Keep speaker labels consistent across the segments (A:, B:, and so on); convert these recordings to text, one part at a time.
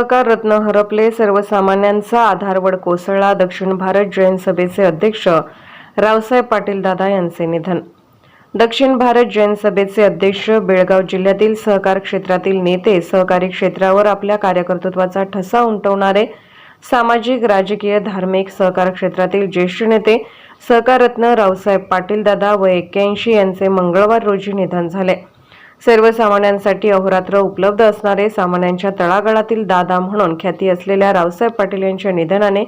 A: सहकार रत्न हरपले सर्वसामान्यांचा आधारवड कोसळला दक्षिण भारत जैन सभेचे अध्यक्ष रावसाहेब पाटील दादा यांचे निधन. दक्षिण भारत जैन सभेचे अध्यक्ष बेळगाव जिल्ह्यातील सहकार क्षेत्रातील नेते सहकारी क्षेत्रावर आपल्या कार्यकर्तृत्वाचा ठसा उमटवणारे सामाजिक राजकीय धार्मिक सहकार क्षेत्रातील ज्येष्ठ नेते सहकार रत्न रावसाहेब पाटील दादा व एक्क्याऐंशी यांचे मंगळवार रोजी निधन झाले. सर्वसामान्यांसाठी अहोरात्र उपलब्ध असणारे सामान्यांच्या तळागाळातील दादा म्हणून ख्याती असलेल्या रावसाहेब पाटील यांच्या निधनाने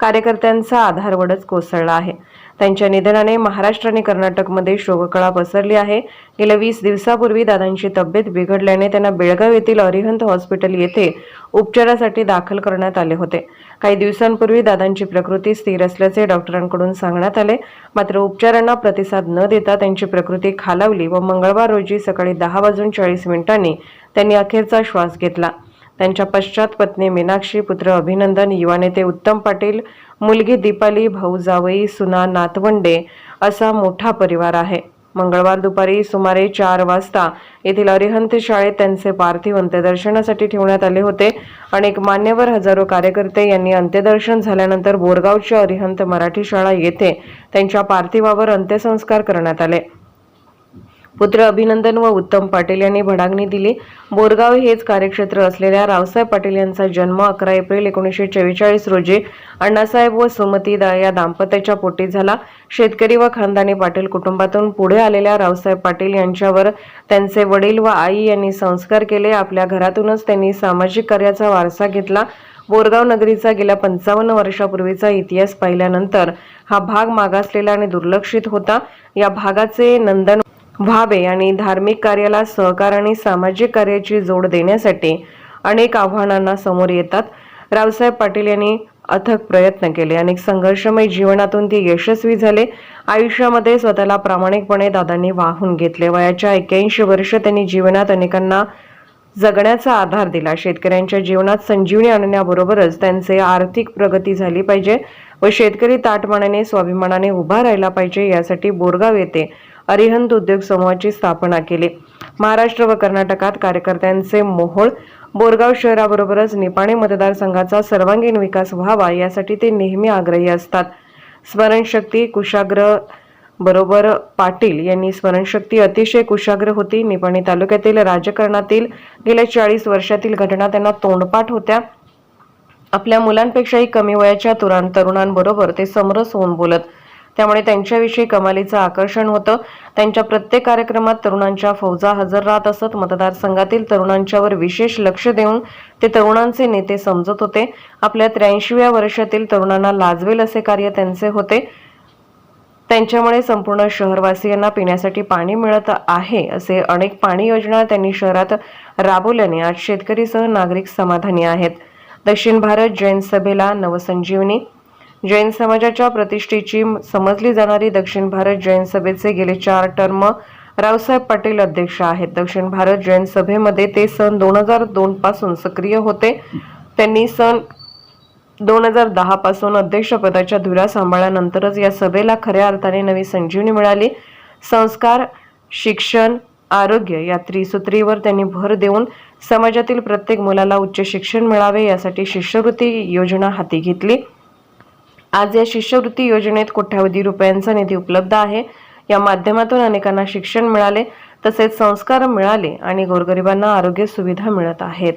A: कार्यकर्त्यांचा आधारवडच कोसळला आहे. त्यांच्या निधनाने महाराष्ट्र आणि कर्नाटकमध्ये शोककळा पसरली आहे. गेल्या वीस दिवसापूर्वी दादांची तब्येत बिघडल्याने त्यांना बेळगाव येथील अरिहंत हॉस्पिटल येथे उपचारासाठी दाखल करण्यात आले होते. काही दिवसांपूर्वी दादांची प्रकृती स्थिर असल्याचे डॉक्टरांकडून सांगण्यात आले. मात्र उपचारांना प्रतिसाद न देता त्यांची प्रकृती खालावली व मंगळवार रोजी सकाळी दहा वाजून चाळीस मिनिटांनी त्यांनी अखेरचा श्वास घेतला. त्यांच्या पश्चात पत्नी मीनाक्षी पुत्र अभिनंदन युवा नेते उत्तम पाटील मुलगी दीपाली भाऊ जावई सुना नातवंडे असा मोठा परिवार आहे. मंगळवार दुपारी सुमारे चार वाजता येथील अरिहंत शाळेत त्यांचे पार्थिव अंत्यदर्शनासाठी ठेवण्यात आले होते. अनेक मान्यवर हजारो कार्यकर्ते यांनी अंत्यदर्शन झाल्यानंतर बोरगावच्या अरिहंत मराठी शाळा येथे त्यांच्या पार्थिवावर अंत्यसंस्कार करण्यात आले. पुत्र अभिनंदन व उत्तम पाटील यांनी भडागणी दिली. बोरगाव हेच कार्यक्षेत्र असलेल्या रावसाहेब पाटील यांचा जन्म अकरा एप्रिल एकोणीसशे चव्वेचाळीस रोजी अण्णासाहेब व सुमती दा या दाम्पत्याच्या पोटी झाला. शेतकरी व खानदानी पाटील कुटुंबातून पुढे आलेल्या रावसाहेब पाटील यांच्यावर त्यांचे वडील व आई यांनी संस्कार केले. आपल्या घरातूनच त्यांनी सामाजिक कार्याचा वारसा घेतला. बोरगाव नगरीचा गेल्या पंचावन्न वर्षापूर्वीचा इतिहास पाहिल्यानंतर हा भाग मागासलेला आणि दुर्लक्षित होता. या भागाचे नंदन व्हावे आणि धार्मिक कार्याला सहकार आणि सामाजिक कार्याची जोड देण्यासाठी अनेक आव्हानांना समोर येतात. रावसाहेब पाटील यांनी अथक प्रयत्न केले. अनेक संघर्षमय जीवनातून ते यशस्वी झाले. आयुष्यामध्ये स्वतःला प्रामाणिकपणे दादांनी वाहून घेतले. वयाच्या एक्क्याऐंशी वर्ष त्यांनी जीवनात अनेकांना जगण्याचा आधार दिला. शेतकऱ्यांच्या जीवनात संजीवनी आणण्याबरोबरच त्यांचे आर्थिक प्रगती झाली पाहिजे व शेतकरी ताटमानाने स्वाभिमानाने उभा राहिला पाहिजे यासाठी बोरगाव येथे अरिहंत उद्योग समूहाची स्थापना केली. महाराष्ट्र व कर्नाटकात कार्यकर्त्यांचे मोहोळ बोरगाव शहराबरोबरच निपाणी मतदारसंघाचा सर्वांगीण विकास व्हावा यासाठी ते नेहमी आग्रही असतात. स्मरणशक्ती कुशाग्र बरोबर पाटील यांनी स्मरणशक्ती अतिशय कुशाग्र होती. निपाणी तालुक्यातील राजकारणातील गेल्या चाळीस वर्षातील घटना त्यांना तोंडपाठ होत्या. आपल्या मुलांपेक्षाही कमी वयाच्या तुरान तरुणांबरोबर ते समरस होऊन बोलत त्यामुळे त्यांच्याविषयी कमालीचं आकर्षण होतं. त्यांच्या प्रत्येक कार्यक्रमात तरुणांच्या फौजा हजर राहत असत. मतदारसंघातील तरुणांच्यावर विशेष लक्ष देऊन ते तरुणांचे नेते समजत होते. आपल्या त्र्याऐंशीव्या वर्षातील तरुणांना लाजवेल असे कार्य त्यांचे होते. त्यांच्यामुळे संपूर्ण शहरवासियांना पिण्यासाठी पाणी मिळत आहे असे अनेक पाणी योजना त्यांनी शहरात राबवल्याने आज शेतकरीसह नागरिक समाधानी आहेत. दक्षिण भारत जैन सभेला नवसंजीवनी जैन समाजाच्या प्रतिष्ठेची समजली जाणारी दक्षिण भारत जैन सभेचे गेले चार टर्म रावसाहेब पाटील अध्यक्ष आहेत. दक्षिण भारत जैन सभेमध्ये ते सन दोन हजार दोन पासून सक्रिय होते. त्यांनी सन दोन हजार दहा पासून अध्यक्षपदाच्या धुरा सांभाळल्यानंतरच या सभेला खऱ्या अर्थाने नवी संजीवनी मिळाली. संस्कार शिक्षण आरोग्य या त्रिसूत्रीवर त्यांनी भर देऊन समाजातील प्रत्येक मुलाला उच्च शिक्षण मिळावे यासाठी शिष्यवृत्ती योजना हाती घेतली. आज या शिष्यवृत्ती योजनेत कोट्यावधी रुपयांचा निधी उपलब्ध आहे. या माध्यमातून अनेकांना शिक्षण मिळाले तसेच संस्कार मिळाले आणि गोरगरिबांना आरोग्य सुविधा मिळत आहेत.